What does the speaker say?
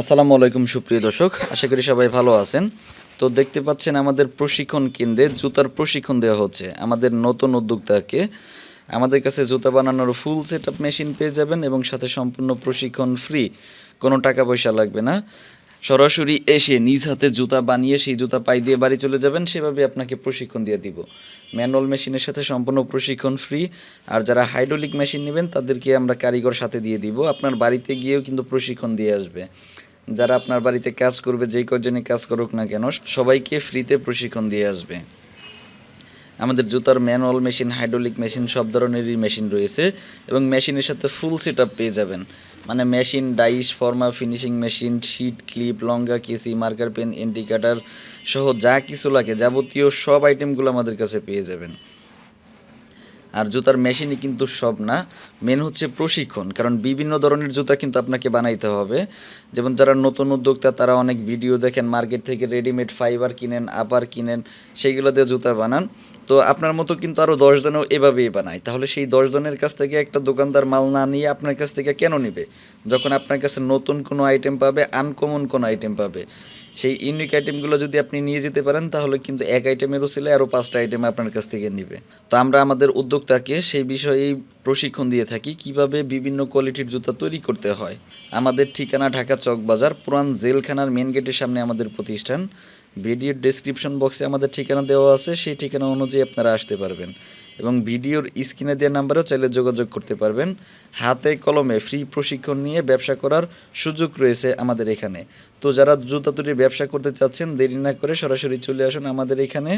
আসসালামু আলাইকুম, সুপ্রিয় দর্শক। আশা করি সবাই ভালো আছেন। তো দেখতে পাচ্ছেন আমাদের প্রশিক্ষণ কেন্দ্রে জুতার প্রশিক্ষণ দেওয়া হচ্ছে। আমাদের নতুন উদ্যোক্তাকে আমাদের কাছে জুতা বানানোর ফুল সেট আপ মেশিন পেয়ে যাবেন এবং সাথে সম্পূর্ণ প্রশিক্ষণ ফ্রি কোনো টাকা পয়সা লাগবে না। সরাসরি এসে নিজ হাতে জুতা বানিয়ে সেই জুতা পাই দিয়ে বাড়ি চলে যাবেন, সেভাবে আপনাকে প্রশিক্ষণ দিয়ে দিব। ম্যানুয়াল মেশিনের সাথে সম্পূর্ণ প্রশিক্ষণ ফ্রি আর যারা হাইড্রোলিক মেশিন নেবেন, তাদেরকে আমরা কারিগর সাথে দিয়ে দিব। আপনার বাড়িতে গিয়েও কিন্তু প্রশিক্ষণ দিয়ে আসবে। যারা আপনার বাড়িতে কাজ করবে যেই কজনই কাজ করুক না কেন, সবাইকে ফ্রিতে প্রশিক্ষণ দিয়ে আসবে। আমাদের জুতার ম্যানুয়াল মেশিন, হাইড্রোলিক মেশিন, সব ধরনেরই মেশিন রয়েছে এবং মেশিনের সাথে ফুল সেট পেয়ে যাবেন। মানে মেশিন, ডাইস, ফর্মা, ফিনিশিং মেশিন, শিট, ক্লিপ, লঙ্গা, কেসি, মার্কার পেন ইন্ডিকেটার সহ যা কিছু লাগে যাবতীয় সব আইটেমগুলো আমাদের কাছে পেয়ে যাবেন। আর জুতার মেশিনই কিন্তু সব না। মেন হচ্ছে প্রশিক্ষণ, কারণ বিভিন্ন ধরনের জুতা কিন্তু আপনাকে বানাইতে হবে। যেমন যারা নতুন উদ্যোক্তা, তারা অনেক ভিডিও দেখেন, মার্কেট থেকে রেডিমেড ফাইবার কিনেন আপার কিনেন সেইগুলো দিয়ে জুতা বানান। তো আপনার মতো কিন্তু আরও দশ জনেও এভাবেই বানায়। তাহলে সেই দশজনের কাছ থেকে একটা দোকানদার মাল না নিয়ে আপনার কাছ থেকে কেন নেবে? যখন আপনার কাছে নতুন কোনো আইটেম পাবে আনকমন কোনো আইটেম পাবে। সেই ইউনিক আইটেমগুলো যদি আপনি নিয়ে যেতে পারেন, তাহলে কিন্তু এক আইটেমের উচিলে আরও পাঁচটা আইটেম আপনার কাছ থেকে নেবে। তো আমরা আমাদের উদ্যোক্তাকে সেই বিষয়েই প্রশিক্ষণ দিয়ে থাকি, কীভাবে বিভিন্ন কোয়ালিটির জুতা তৈরি করতে হয়। আমাদের ঠিকানা ঢাকা চকবাজার, পুরান জেলখানার মেন গেটের সামনে আমাদের প্রতিষ্ঠান। ভিডিওর ডেসক্রিপশন বক্সে আমাদের ঠিকানা দেওয়া আছে, সেই ঠিকানা অনুযায়ী আপনারা আসতে পারবেন। এবং ভিডিওর স্ক্রিনে দেওয়া নাম্বারেও চাইলে যোগাযোগ করতে পারবেন। হাতে কলমে ফ্রি প্রশিক্ষণ নিয়ে ব্যবসা করার সুযোগ রয়েছে আমাদের এখানে। তো যারা জুতা তৈরির ব্যবসা করতে চাচ্ছেন, দেরি না করে সরাসরি চলে আসুন আমাদের এখানে।